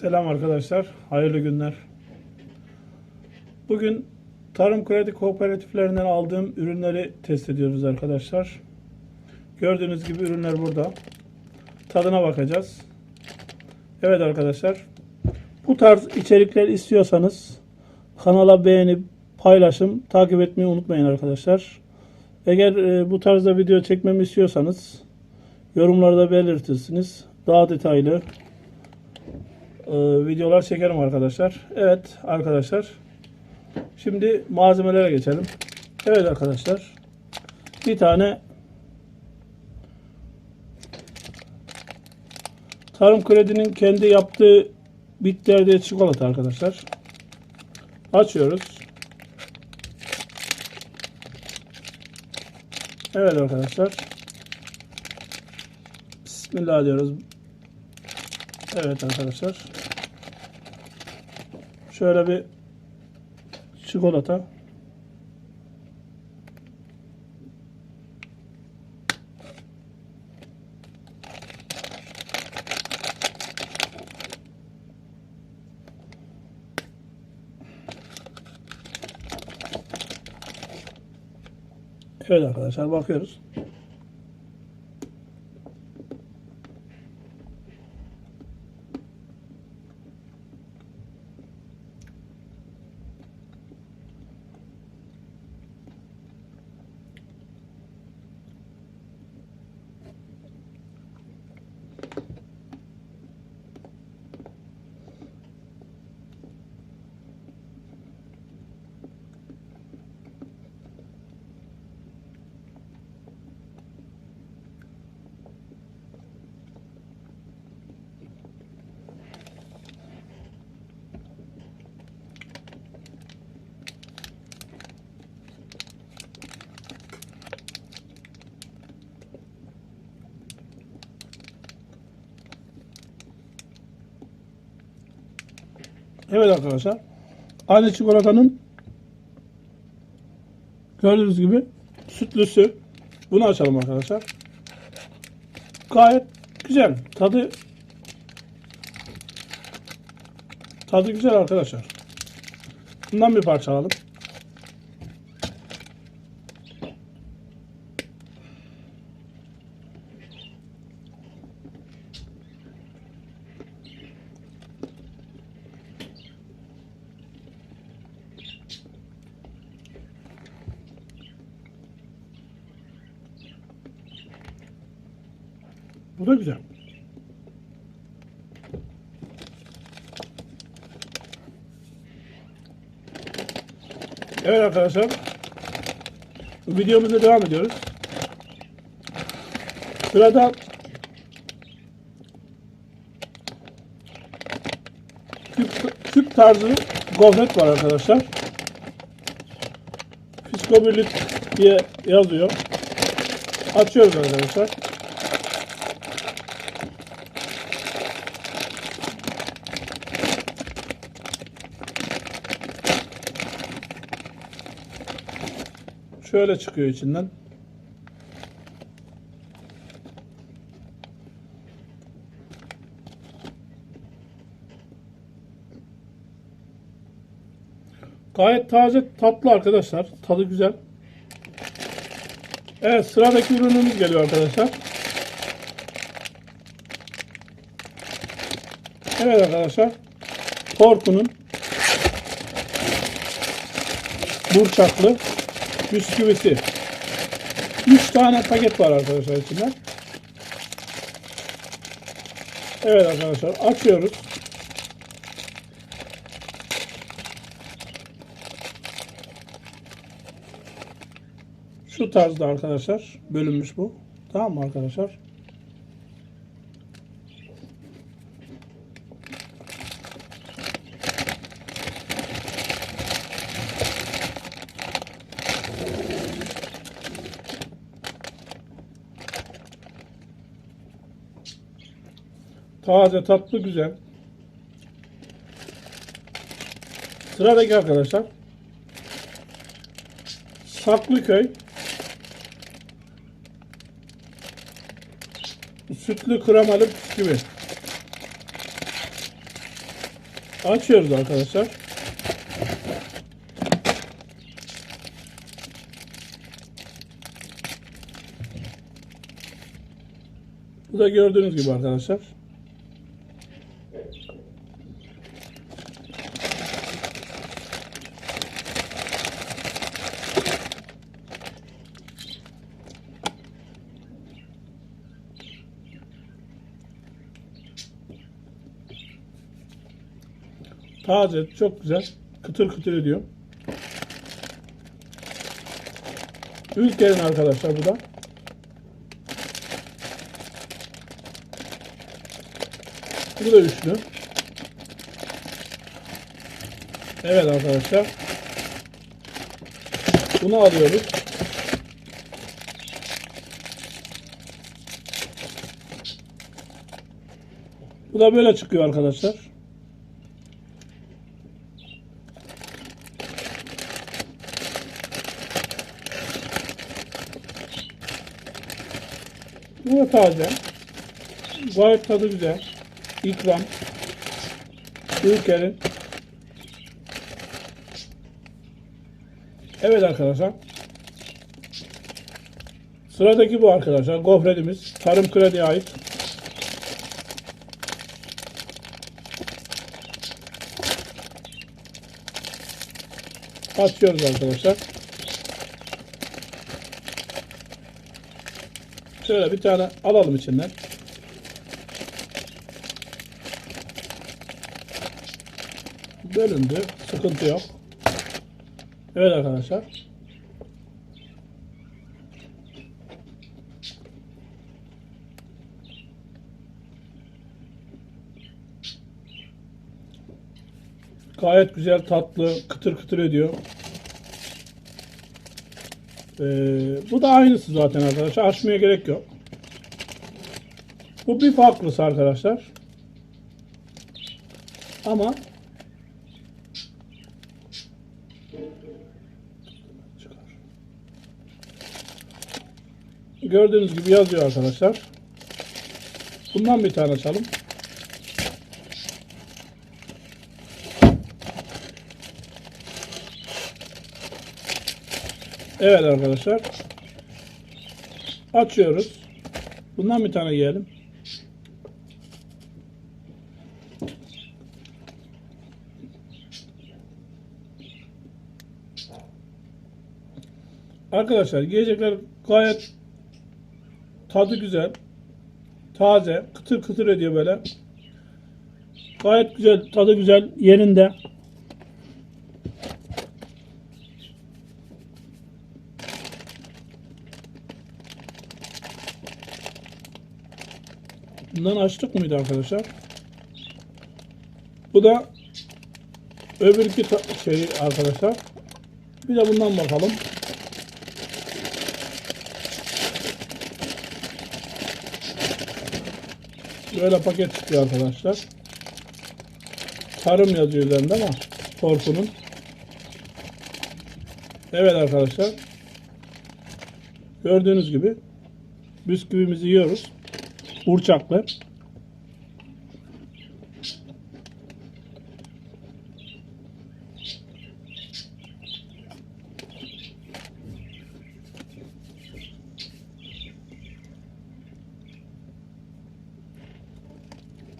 Selam arkadaşlar, hayırlı günler. Bugün Tarım Kredi Kooperatiflerinden aldığım ürünleri test ediyoruz arkadaşlar. Gördüğünüz gibi ürünler burada. Tadına bakacağız. Evet arkadaşlar, bu tarz içerikler istiyorsanız kanala beğenip paylaşım, takip etmeyi unutmayın arkadaşlar. Eğer e, bu tarzda video çekmemi istiyorsanız yorumlarda belirtirsiniz. Daha detaylı videolar çekerim arkadaşlar. Evet arkadaşlar. Şimdi malzemelere geçelim. Evet arkadaşlar. Bir tane Tarım Kredi'nin kendi yaptığı bitter diye çikolata arkadaşlar. Açıyoruz. Evet arkadaşlar. Bismillah diyoruz. Evet arkadaşlar. Şöyle bir çikolata. Evet arkadaşlar bakıyoruz. Evet arkadaşlar. Aynı çikolatanın gördüğünüz gibi sütlüsü. Bunu açalım arkadaşlar. Gayet güzel. Tadı tadı güzel arkadaşlar. Bundan bir parça alalım. Bu da güzel. Evet arkadaşlar. Videomuza devam ediyoruz. Sırada küp, küp tarzı gofret var arkadaşlar. Fiskobirlik diye yazıyor. Açıyoruz arkadaşlar. Şöyle çıkıyor içinden. Gayet taze tatlı arkadaşlar. Tadı güzel. Evet sıradaki ürünümüz geliyor arkadaşlar. Evet arkadaşlar. Torku'nun burçaklı bisküvisi. 3 tane paket var arkadaşlar içinde. Evet arkadaşlar açıyoruz. Şu tarzda arkadaşlar bölünmüş bu. Tamam mı arkadaşlar? Taze, tatlı, güzel. Sıradaki arkadaşlar. Saklıköy. Sütlü kremalı bisküvi. Açıyoruz arkadaşlar. Bu da gördüğünüz gibi arkadaşlar. Taze, çok güzel. Kıtır kıtır ediyor. Ülkenin arkadaşlar bu da. Bu da üçlü. Evet arkadaşlar. Bunu alıyoruz. Bu da böyle çıkıyor arkadaşlar. Bu da taze. Gayet tadı güzel. İkram. Ülkenin. Evet arkadaşlar. Sıradaki bu arkadaşlar. Gofretimiz. Tarım krediye ait. Açıyoruz arkadaşlar. Şöyle bir tane alalım içinden. Bölündü. Sıkıntı yok. Evet arkadaşlar. Gayet güzel tatlı, kıtır kıtır ediyor. Ee, bu da aynısı zaten arkadaşlar. Açmaya gerek yok. Bu bir farklısı arkadaşlar. Ama Gördüğünüz gibi yazıyor arkadaşlar. Bundan bir tane açalım. Evet arkadaşlar. Açıyoruz. Bundan bir tane yiyelim. Arkadaşlar yiyecekler gayet tadı güzel. Taze. Kıtır kıtır ediyor böyle. Gayet güzel. Tadı güzel. Yerinde. Bundan açtık mıydı arkadaşlar? Bu da öbürki şey arkadaşlar. Bir de bundan bakalım. Böyle paket çıkıyor arkadaşlar. Tarım yazıyor üzerinde ama korkunun. Evet arkadaşlar. Gördüğünüz gibi bisküvimizi yiyoruz. Burçaklı.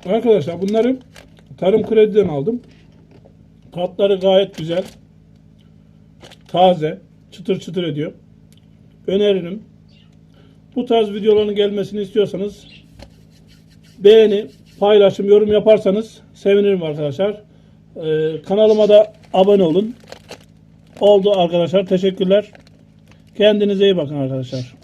Arkadaşlar bunları tarım krediden aldım. Tatları gayet güzel. Taze. Çıtır çıtır ediyor. Öneririm. Bu tarz videoların gelmesini istiyorsanız beğeni, paylaşım, yorum yaparsanız sevinirim arkadaşlar. Ee, kanalıma da abone olun. Oldu arkadaşlar. Teşekkürler. Kendinize iyi bakın arkadaşlar.